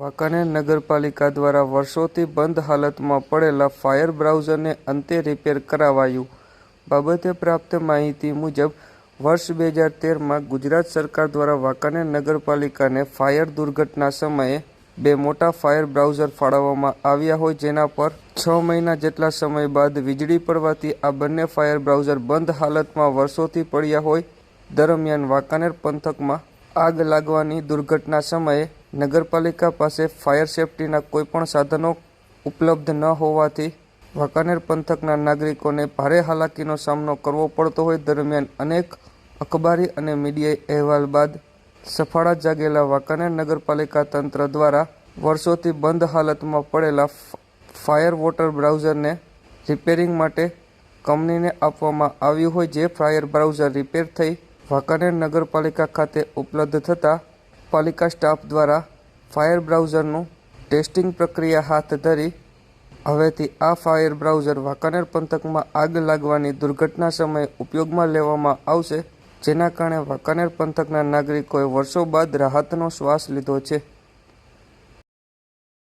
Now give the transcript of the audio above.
વાંકાનેર નગરપાલિકા દ્વારા વર્ષોથી બંધ હાલતમાં પડેલા ફાયર બ્રાઉઝરને અંતે રિપેર કરાવાયું. બાબતે પ્રાપ્ત માહિતી મુજબ, વર્ષ બે હજાર તેરમાં ગુજરાત સરકાર દ્વારા વાંકાનેર નગરપાલિકાને ફાયર દુર્ઘટના સમયે બે મોટા ફાયર બ્રાઉઝર ફાળવવામાં આવ્યા હોય જેના પર છ મહિના જેટલા સમય બાદ વીજળી પડવાથી આ બંને ફાયર બ્રાઉઝર બંધ હાલતમાં વર્ષોથી પડ્યા હોય. દરમિયાન વાંકાનેર પંથકમાં આગ લાગવાની દુર્ઘટના સમયે નગરપાલિકા પાસે ફાયર સેફટીના કોઈપણ સાધનો ઉપલબ્ધ ન હોવાથી વાંકાનેર પંથકના નાગરિકોને ભારે હાલાકીનો સામનો કરવો પડતો હોય દરમિયાન અનેક અખબારી અને મીડિયા અહેવાલ બાદ સફાળા જાગેલા વાંકાનેર નગરપાલિકા તંત્ર દ્વારા વર્ષોથી બંધ હાલતમાં પડેલા ફાયર વોટર બ્રાઉઝરને રિપેરિંગ માટે કંપનીને આપવામાં આવ્યું હોય જે ફાયર બ્રાઉઝર રિપેર થઈ વાંકાનેર નગરપાલિકા ખાતે ઉપલબ્ધ થતાં પાલિકા સ્ટાફ દ્વારા ફાયર બ્રાઉઝરનું ટેસ્ટિંગ પ્રક્રિયા હાથ ધરી હવેથી આ ફાયર બ્રાઉઝર વાંકાનેર પંથકમાં આગ લાગવાની દુર્ઘટના સમયે ઉપયોગમાં લેવામાં આવશે, જેના કારણે વાંકાનેર પંથકના નાગરિકોએ વર્ષો બાદ રાહતનો શ્વાસ લીધો છે.